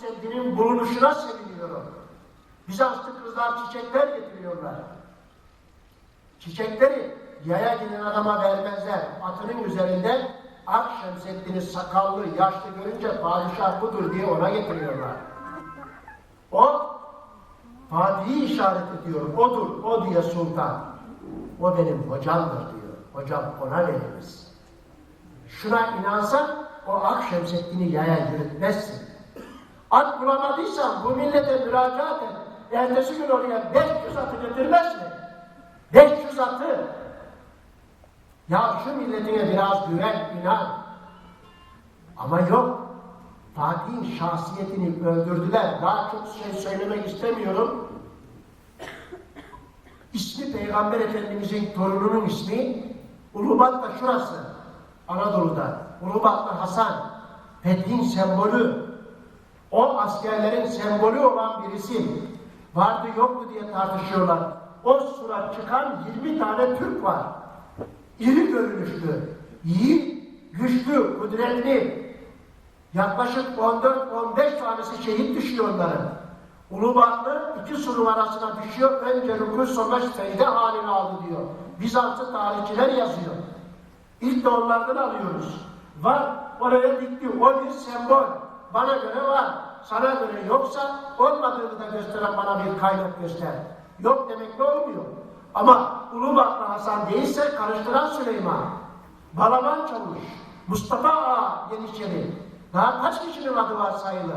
Şemseddin'in bulunuşuna seviniyorum. Bizanslı kızlar çiçekler getiriyorlar. Çiçekleri yaya giden adama vermezler. Atının üzerinde Ak Şemseddin'i sakallı, yaşlı görünce padişah budur diye ona getiriyorlar. O Fatih'i işaret ediyor. Odur, o diye sultan. O benim hocamdır diyor. Hocam ona veririz. Şuna inansan o Ak Şemseddin'i yaya yürütmezsin. At bulamadıysan bu millete müracaat et. Ertesi gün oraya 500 atı götürmez mi? 500 atı. Ya şu milletine biraz güven, inan. Ama yok. Fatih'in şahsiyetini öldürdüler. Daha çok şey söylemek istemiyorum. İsmi Peygamber Efendimizin torununun ismi Ulubat da şurası. Anadolu'da. Ulubatlı Hasan. Fethin sembolü. O askerlerin sembolü olan birisi. Vardı yoktu diye tartışıyorlar. O surat çıkan 20 tane Türk var. İri görünüşlü, iyi, güçlü, kudretli. Yaklaşık 14-15 tanesi şehit düşüyor onların. Ulubatlı iki sunum arasına düşüyor. Önce rükû sonra secde halini aldı diyor. Bizanslı tarihçiler yazıyor. İlk de onlardan alıyoruz. Var, oraya dikti. O bir sembol. Bana göre var. Sana göre yoksa olmadığını da gösteren bana bir kaynak göster. Yok demekle olmuyor. Ama Ulubatlı Hasan değilse karıştıran Süleyman. Balaban Çavuş, Mustafa Ağa Yeniçeri. Daha kaç kişinin adı var sayılı?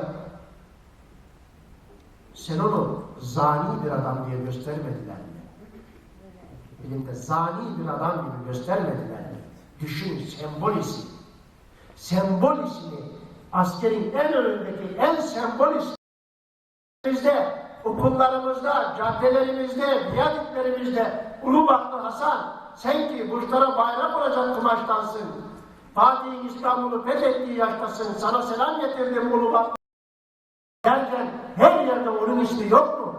Sen onu zani bir adam diye göstermediler mi? Elimde zani bir adam gibi göstermediler mi? Düşün sembol isim. Sembol ismi askerin en önündeki en sembol ismi. Bizde, okullarımızda, caddelerimizde, viyadüklerimizde Ulubatlı Hasan sen ki burçlara bayrak olacak kumaştansın. Fatih'in İstanbul'u fethettiği yaştasın. Sana selam getirdim Ulubatlı. Derken her yerde onun ismi yok mu?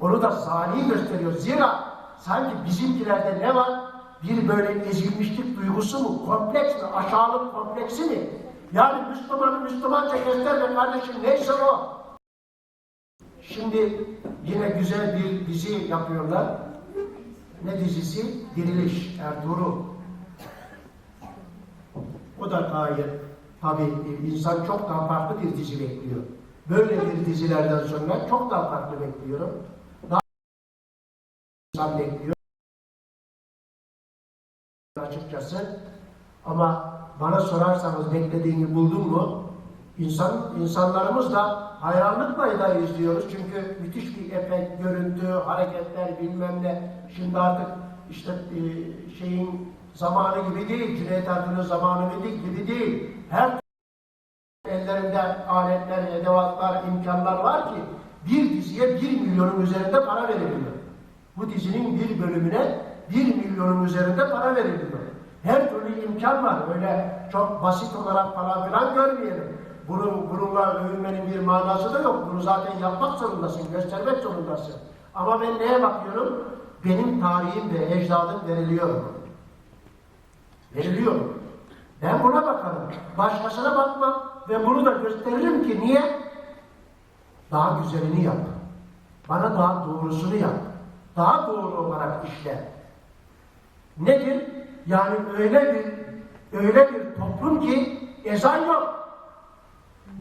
Onu da zani gösteriyor. Zira sanki bizimkilerde ne var? Bir böyle ezilmişlik duygusu mu? Kompleks mi? Aşağılık kompleksi mi? Yani Müslümanı Müslümanca gösterme kardeşim neyse o. Şimdi yine güzel bir dizi yapıyorlar. Ne dizisi? Diriliş, Ertuğrul. O da gayet tabii insan çok daha farklı bir dizi bekliyor. Böyle bir dizilerden sonra çok daha farklı bekliyorum. Daha insan bekliyor. Açıkçası ama bana sorarsanız beklediğini buldun mu? İnsan, insanlarımız da hayranlıkla da izliyoruz. Çünkü müthiş bir efekt, görüntü, hareketler bilmem ne. Şimdi artık işte e, şeyin zamanı gibi değil, Cüneyt Arkın'ın zamanı gibi, değil. Her ellerinde aletler, edevatlar, imkanlar var ki bir diziye bir milyonun üzerinde para veriliyor. Bu dizinin bir bölümüne bir milyonun üzerinde para veriliyor. Her türlü imkan var. Öyle çok basit olarak falan filan görmeyelim. Bunun, bununla övünmenin bir manası da yok. Bunu zaten yapmak zorundasın, göstermek zorundasın. Ama ben neye bakıyorum? Benim tarihim ve ecdadım veriliyor? Veriliyor. Ben buna bakarım. Başkasına bakmam ve bunu da gösteririm ki niye? Daha güzelini yap. Bana daha doğrusunu yap. Daha doğru olarak işle. Nedir? Yani öyle bir öyle bir toplum ki ezan yok.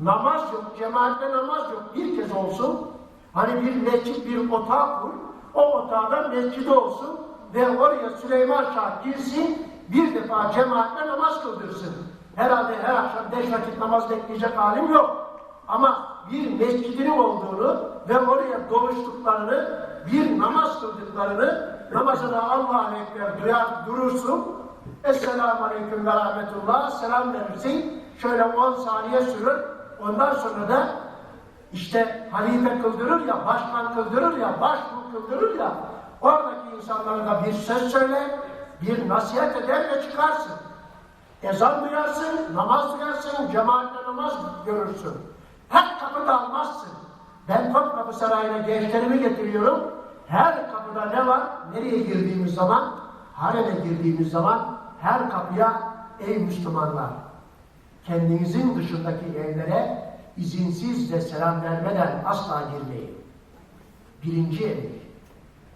Namaz yok, cemaatte namaz yok. Bir kez olsun. Hani bir mescit, bir otağı kur. O otağda mescidi olsun ve oraya Süleyman Şah girsin, bir defa cemaatle namaz kıldırsın. Herhalde her akşam beş vakit namaz bekleyecek halim yok. Ama bir mescidinin olduğunu ve oraya doluştuklarını, bir namaz kıldıklarını, namazına Allah'a Ekber duyar durursun. Esselamu Aleyküm ve Rahmetullah, selam verirsin. Şöyle 10 saniye sürür. Ondan sonra da işte halife kıldırır ya, başkan kıldırır ya, başbuğ kıldırır ya, oradaki insanlara da bir söz söyler, bir nasihat eder ve çıkarsın. Ezan duyarsın, namaz duyarsın, cemaatle namaz görürsün. Her kapıda almazsın. Ben Topkapı Sarayı'na gençlerimi getiriyorum. Her kapıda ne var? Nereye girdiğimiz zaman, hareme girdiğimiz zaman her kapıya ey Müslümanlar kendinizin dışındaki evlere izinsiz ve selam vermeden asla girmeyin. Birinci emir.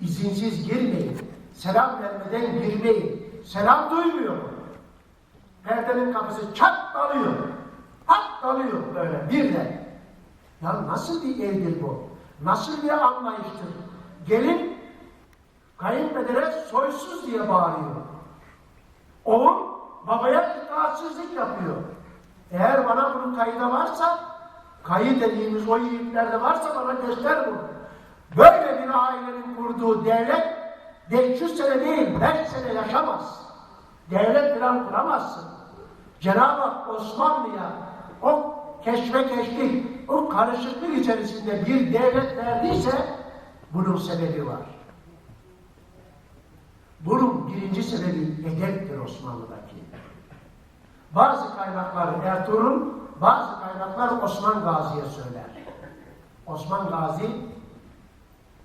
İzinsiz girmeyin. Selam vermeden girmeyin. Selam duymuyor. Perdenin kapısı çat dalıyor. Pat dalıyor böyle birden. Ya nasıl bir evdir bu? Nasıl bir anlayıştır? Gelin kayınpedere soysuz diye bağırıyor. Oğul babaya itaatsizlik yapıyor. Eğer bana bunun kaydı varsa, kayı dediğimiz o yiğitlerde varsa bana göster bunu. Böyle bir ailenin kurduğu devlet 500 sene değil 5 sene yaşamaz. Devlet falan kuramazsın. Cenab-ı Hak Osmanlı'ya o keşmekeşlik, o karışıklık içerisinde bir devlet verdiyse bunun sebebi var. Bunun birinci sebebi edeptir Osmanlı'daki. Bazı kaynaklar Ertuğrul, bazı kaynaklar Osman Gazi'ye söyler. Osman Gazi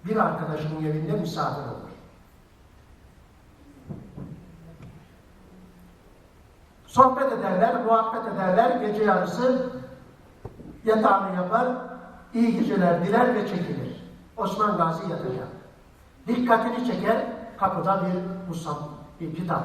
bir arkadaşının evinde misafir olur. Sohbet ederler, muhabbet ederler, gece yarısı yatağını yapar, iyi geceler diler ve çekilir. Osman Gazi yatacak. Dikkatini çeker, kapıda bir musab, bir kitap.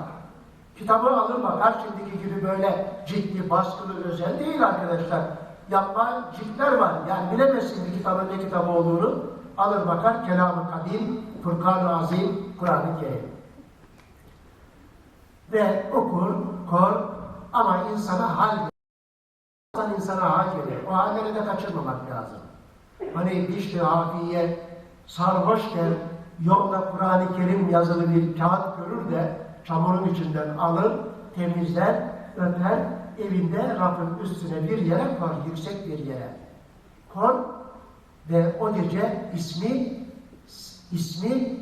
Kitabı alır bakar, şimdiki gibi böyle ciddi, baskılı, özel değil arkadaşlar. Yapma ciltler var. Yani bilemezsin bir kitabın ne kitabı olduğunu. Alır bakar, Kelam-ı Kadim, Furkan-ı Azim, Kur'an-ı Kerim. Ve okur, kor ama insana hal insana hal gelir. O halleri de kaçırmamak lazım. Hani Bişri Hafiye sarhoşken yolda Kur'an-ı Kerim yazılı bir kağıt görür de çamurun içinden alır, temizler, öper, evinde rafın üstüne bir yere koy, yüksek bir yere. Koy ve o gece ismi ismi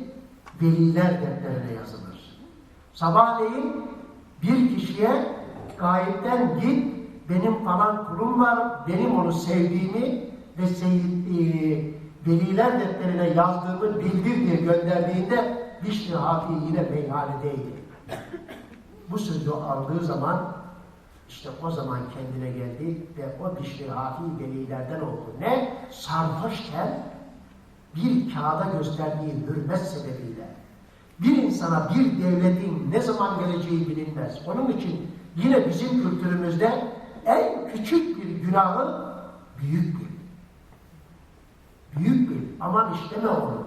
veliler defterine yazılır. Sabahleyin bir kişiye gayipten git, benim falan kulum var, benim onu sevdiğimi ve sev- e, veliler defterine yazdığımı bildir diye gönderdiğinde Bişri Hafi yine meyhanedeydi. Bu sözü aldığı zaman işte o zaman kendine geldi ve o Bişri Hafi velilerden oldu. Ne? Sarhoşken bir kağıda gösterdiği hürmet sebebiyle bir insana bir devletin ne zaman geleceği bilinmez. Onun için yine bizim kültürümüzde en küçük bir günahı büyük bil. Büyük bil. Aman işleme onu.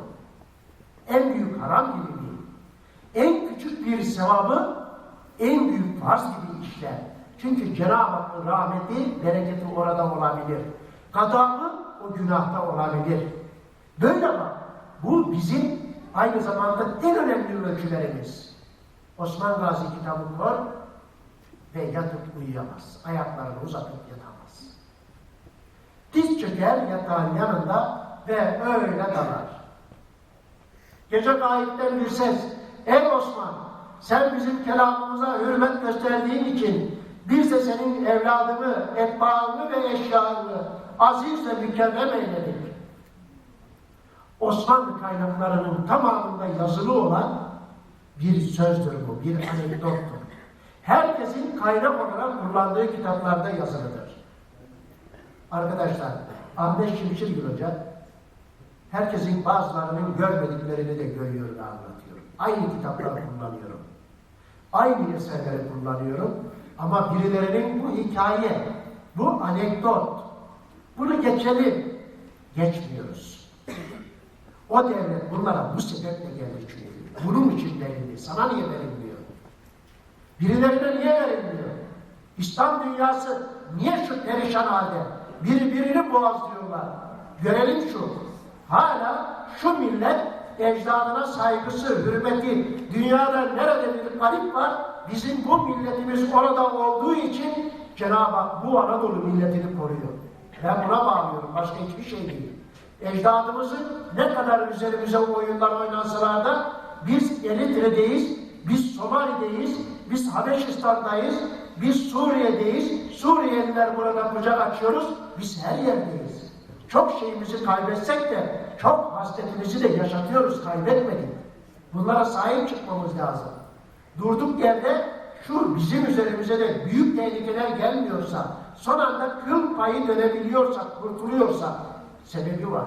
En büyük haram gibi bil. En küçük bir sevabı en büyük farz gibi işler. Çünkü Cenab-ı Hakk'ın rahmeti, bereketi orada olabilir. Gadabı o günahta olabilir. Böyle bak. Bu bizim aynı zamanda en önemli ölçülerimiz. Osman Gazi kitabı koy ve yatıp uyuyamaz. Ayaklarını uzatıp yatamaz. Diz çöker yatağın yanında ve öyle dalar. Gece gayipten bir ses, ey Osman sen bizim kelamımıza hürmet gösterdiğin için biz de senin evladını, etbaını ve eşyanı aziz ve mükerrem eyledik. Osmanlı kaynaklarının tamamında yazılı olan bir sözdür bu, bir anekdottur. Herkesin kaynak olarak kullandığı kitaplarda yazılıdır. Arkadaşlar, Ahmet Şimşirgil Hoca herkesin bazılarının görmediklerini de görüyor ve anlatıyor. Aynı kitapları kullanıyorum. Aynı eserleri kullanıyorum. Ama birilerinin bu hikaye, bu anekdot, bunu geçelim. Geçmiyoruz. O devlet bunlara bu sebeple geldi çünkü. Bunun için verildi. Sana niye verilmiyor? Birilerine niye verilmiyor? İslam dünyası niye şu perişan halde? Birbirini boğazlıyorlar. Görelim şu. Hala şu millet ecdadına saygısı, hürmeti, dünyada nerede bir garip var, bizim bu milletimiz orada olduğu için Cenab-ı Hak bu Anadolu milletini koruyor. Ben buna bağlıyorum, başka hiçbir şey değil. Ecdadımızın ne kadar üzerimize oyunlar oynansalar da biz Eritre'deyiz, biz Somali'deyiz, biz Habeşistan'dayız, biz Suriye'deyiz. Suriyeliler burada kucak açıyoruz, biz her yerdeyiz. Çok şeyimizi kaybetsek de çok hasretimizi de yaşatıyoruz, kaybetmedik. Bunlara sahip çıkmamız lazım. Durduk yerde şu bizim üzerimize de büyük tehlikeler gelmiyorsa, son anda kıl payı dönebiliyorsak, kurtuluyorsak sebebi var.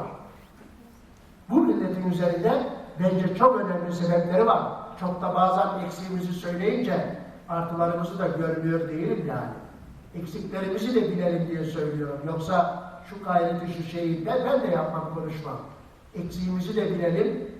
Bu milletin üzerinde bence çok önemli sebepleri var. Çok da bazen eksiğimizi söyleyince artılarımızı da görmüyor değilim yani. Eksiklerimizi de bilelim diye söylüyorum. Yoksa şu gayreti, şu şeyi ben, ben de yapmak konuşmam. Eksiğimizi de bilelim,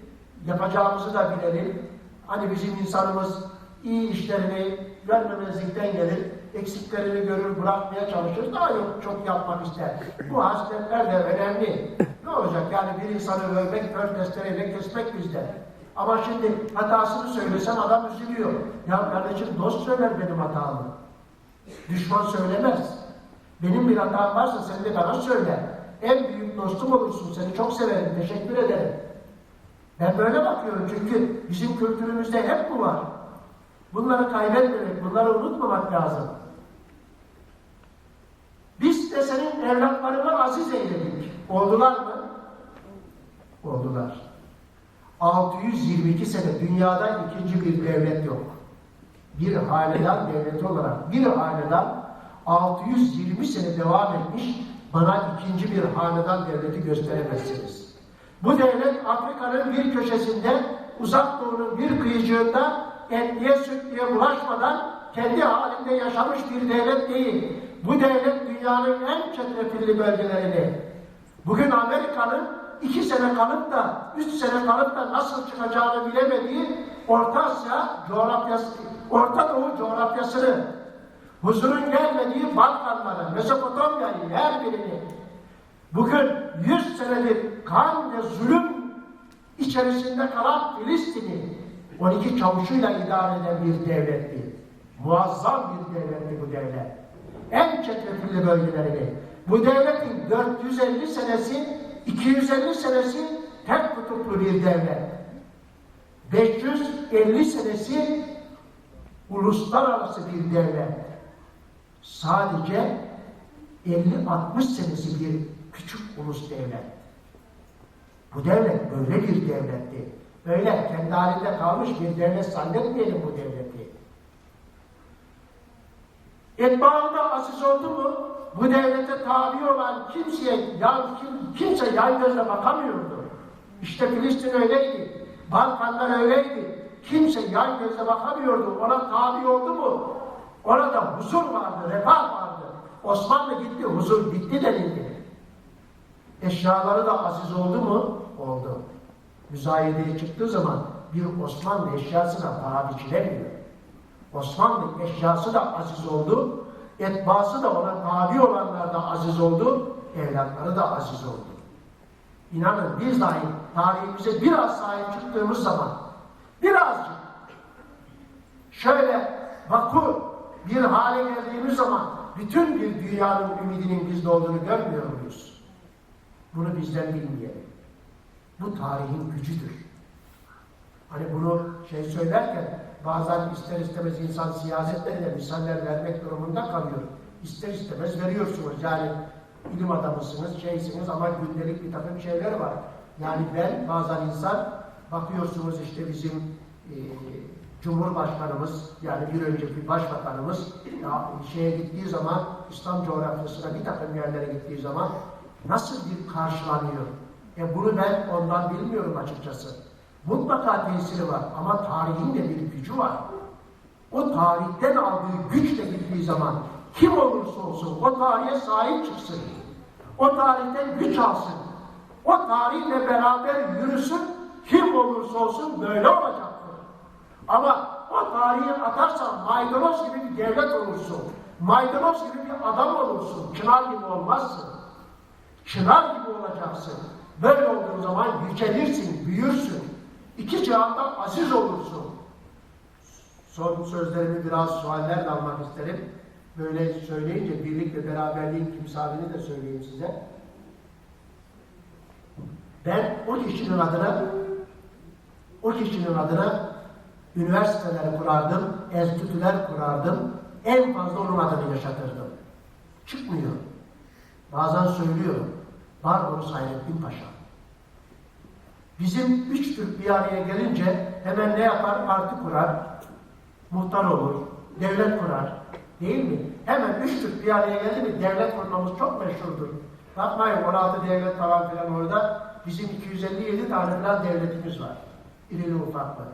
yapacağımızı da bilelim. Hani bizim insanımız iyi işlerini görmemezlikten gelir, eksiklerini görür, bırakmaya çalışır, daha yok çok yapmak ister. Bu hasletler de önemli. Ne olacak yani bir insanı övmek, kör testereyle kesmek bizde. Ama şimdi hatasını söylesem adam üzülüyor. Ya kardeşim dost söyler benim hatamı. Düşman söylemez. Benim bir hatam varsa sen de bana söyle. En büyük dostum olursun. Seni çok severim. Teşekkür ederim. Ben böyle bakıyorum çünkü bizim kültürümüzde hep bu var. Bunları kaybetmemek, bunları unutmamak lazım. Biz de senin evlatlarını aziz eyledik. Oldular mı? Oldular. 622 sene dünyada ikinci bir devlet yok. Bir hanedan devleti olarak bir hanedan 620 sene devam etmiş bana ikinci bir hanedan devleti gösteremezsiniz. Bu devlet Afrika'nın bir köşesinde uzak doğunun bir kıyıcığında etliye sütlüye bulaşmadan kendi halinde yaşamış bir devlet değil. Bu devlet dünyanın en çetrefilli bölgelerini bugün Amerika'nın iki sene kalıp da üç sene kalıp da nasıl çıkacağını bilemediği Orta Asya coğrafyası, Orta Doğu coğrafyasını huzurun gelmediği Balkanları, Mezopotamya'yı, her birini bugün yüz senedir kan ve zulüm içerisinde kalan Filistin'i 12 çavuşuyla idare eden bir devletti. Muazzam bir devletti bu devlet. En çetrefilli bölgelerini. Bu devletin 450 senesi, 250 senesi tek kutuplu bir devlet. 550 senesi uluslararası bir devlet. Sadece 50-60 senesi bir küçük ulus devlet. Bu devlet böyle bir devletti. Böyle kendi halinde kalmış bir devlet zannetmeyelim bu devleti. Etbaında aziz oldu mu bu devlete tabi olan kimseye ya, kim, kimse yan gözle bakamıyordu. İşte Filistin öyleydi. Balkanlar öyleydi. Kimse yan gözle bakamıyordu. Ona tabi oldu mu orada huzur vardı, refah vardı. Osmanlı gitti, huzur bitti denildi. Eşyaları da aziz oldu mu? Oldu. Müzayedeye çıktığı zaman bir Osmanlı eşyasına para biçilemiyor. Osmanlı eşyası da aziz oldu, etbası da ona tabi olanlar da aziz oldu, evlatları da aziz oldu. İnanın biz dahi tarihimize biraz sahip çıktığımız zaman, birazcık şöyle vakur bir hale geldiğimiz zaman bütün bir dünyanın ümidinin bizde olduğunu görmüyor muyuz? Bunu bizden bilmeyelim. Bu tarihin gücüdür. Hani bunu şey söylerken bazen ister istemez insan siyasetlerine misaller vermek durumunda kalıyor. İster istemez veriyorsunuz. Yani ilim adamısınız, şeysiniz ama gündelik bir takım şeyler var. Yani ben bazen insan bakıyorsunuz işte bizim e, Cumhurbaşkanımız yani bir önceki başbakanımız ya, şeye gittiği zaman İslam coğrafyasına bir takım yerlere gittiği zaman nasıl bir karşılanıyor? E bunu ben ondan bilmiyorum açıkçası. Mutlaka tesiri var ama tarihin de bir gücü var. O tarihten aldığı güçle gittiği zaman kim olursa olsun o tarihe sahip çıksın. O tarihten güç alsın. O tarihle beraber yürüsün. Kim olursa olsun böyle olacaktır. Ama o tarihi atarsan maydanoz gibi bir devlet olursun. Maydanoz gibi bir adam olursun. Çınar gibi olmazsın. Çınar gibi olacaksın. Böyle olduğun zaman yücelirsin, büyürsün. İki cihanda aziz olursun. Son sözlerimi biraz suallerle almak isterim. Böyle söyleyince birlik ve beraberliğin timsalini de söyleyeyim size. Ben o kişinin adına o kişinin adına üniversiteler kurardım, enstitüler kurardım. En fazla onun adını yaşatırdım. Çıkmıyor. Bazen söylüyorum. Barbaros Hayrettin Paşa. Bizim üç Türk bir araya gelince hemen ne yapar? Parti kurar, muhtar olur, devlet kurar. Değil mi? Hemen üç Türk bir araya geldi mi devlet kurmamız çok meşhurdur. Bakmayın 16 devlet falan filan orada. Bizim 257 tane falan devletimiz var. İrili ufaklı.